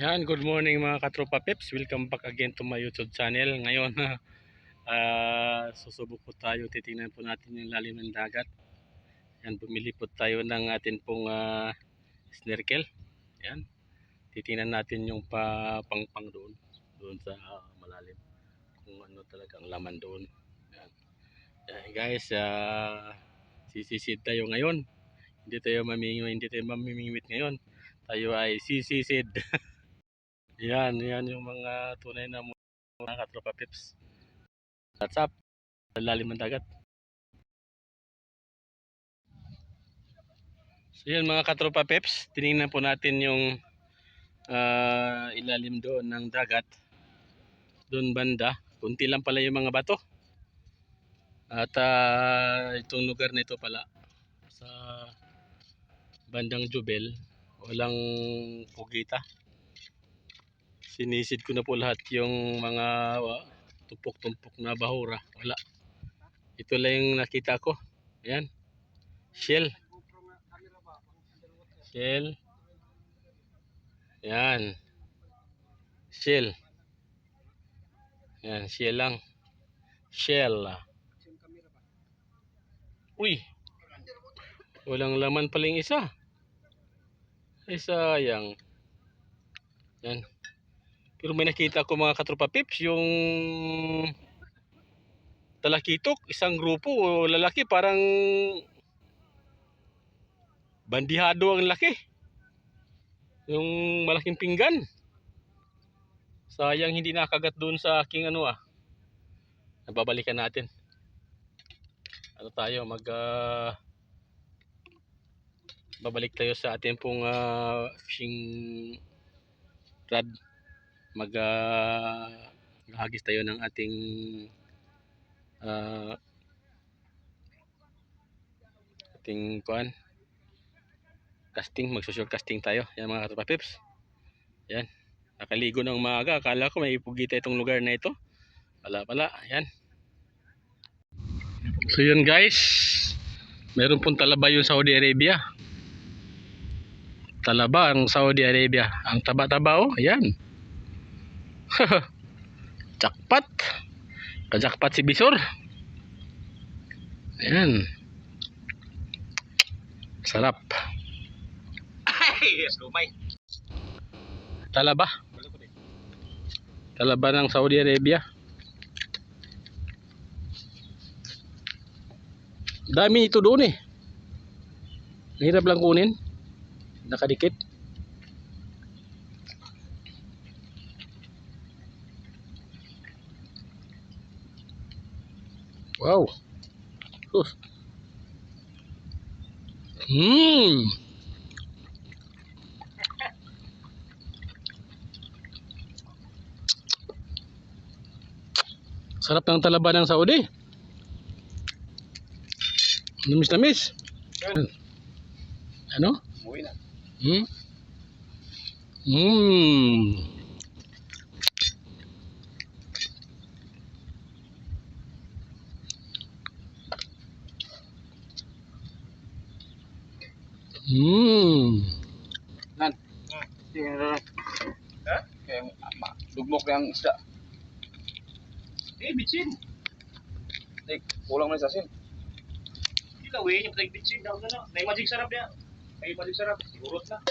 Yan, good morning mga katropa peps. Welcome back again to my YouTube channel. Ngayon, ah susubok po tayo. Titingnan po natin yung lalim ng dagat. Yan, bumili po tayo ng atin pong ah, snorkel. Yan. Titingnan natin yung pa pangpang doon. Doon sa ah, malalim. Kung ano talaga ang laman doon. Yan. Yan, guys, ah sisisid tayo ngayon. Hindi tayo mamimimit, hindi tayo mamimimit ngayon. Tayo ay sisisid. Yan, yan yung mga tunay na mga katropa pips. What's up? Lalim ng dagat. So yan mga katropa pips, tinignan po natin yung ah, ilalim doon ng dagat. Doon banda, kunti lang pala yung mga bato. At ah, itong lugar na ito pala sa bandang Jubel, walang pugita sinisid ko na po lahat yung mga tumpok-tumpok na bahura. Wala. Ito lang yung nakita ko. Ayan. Shell. Shell. Ayan. Shell. Ayan, shell lang. Shell. Uy. Walang laman pala yung isa. Ay sayang. Yan. Pero may nakita ko mga katropa pips, yung talakitok, isang grupo, o lalaki, parang bandihado ang laki. Yung malaking pinggan. Sayang hindi nakagat doon sa aking ano ah. Nababalikan natin. Ano tayo, mag ah, babalik tayo sa ating pong ah, fishing rod mag uh, tayo ng ating ah, ating kuan? Casting magsushore casting tayo. Yan mga katropa pips yan. Nakaligo ng maaga akala ko may ipugita itong lugar na ito. Wala pala. Yan. So yun guys. Meron pong talaba yung Saudi Arabia. Talaba ang Saudi Arabia. Ang taba-taba oh. Yan Jackpot. Kajakpat si Bisor. Ayan. Sarap. Ay, lumay. Talaba. Talaba ng Saudi Arabia. Dami ito doon eh. Hirap lang kunin. Nakadikit. Wow. Sus. Hmm. Sarap ng talaba ng Saudi. Namis. Ano? Umuwi na. Hmm? Hmm. Hmm. Nan. Tingnan na lang. Ha? Kaya dugmok yung isda. Eh, bitsin. Tik, kulang na sa asin. Yung tag bitsin daw na. May magic sarap niya. May magic sarap. Sigurot na.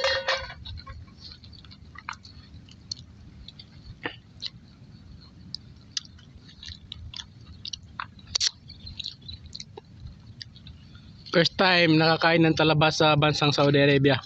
First time nakakain ng talaba sa bansang Saudi Arabia.